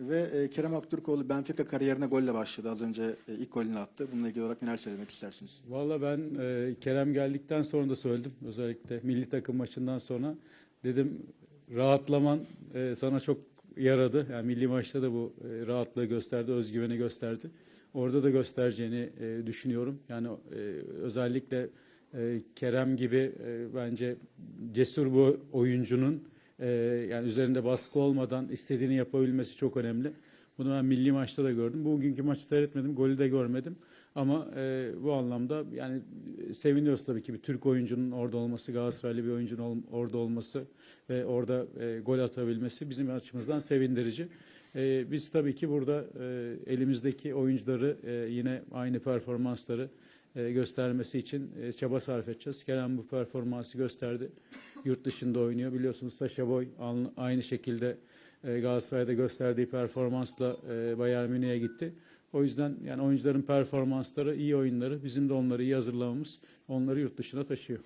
Ve e, Kerem Aktürkoğlu Benfica kariyerine golle başladı. Az önce e, ilk golünü attı. Bununla ilgili olarak neler söylemek istersiniz? Valla ben e, Kerem geldikten sonra da söyledim. Özellikle milli takım maçından sonra dedim rahatlaman e, sana çok yaradı. Yani milli maçta da bu e, rahatlığı gösterdi, özgüveni gösterdi. Orada da göstereceğini e, düşünüyorum. Yani e, özellikle e, Kerem gibi e, bence cesur bu oyuncunun e, yani üzerinde baskı olmadan istediğini yapabilmesi çok önemli. Bunu ben milli maçta da gördüm. Bugünkü maçı seyretmedim, golü de görmedim. Ama e, bu anlamda yani e, seviniyoruz tabii ki bir Türk oyuncunun orada olması, Galatasaraylı bir oyuncunun ol- orada olması ve orada e, gol atabilmesi bizim açımızdan sevindirici. E, biz tabii ki burada e, elimizdeki oyuncuları e, yine aynı performansları e, göstermesi için e, çaba sarf edeceğiz. Kerem bu performansı gösterdi. Yurt dışında oynuyor. Biliyorsunuz Saşa Boy aynı şekilde e, Galatasaray'da gösterdiği performansla e, Bayern Münih'e gitti. O yüzden yani oyuncuların performansları, iyi oyunları, bizim de onları iyi hazırlamamız onları yurt dışına taşıyor.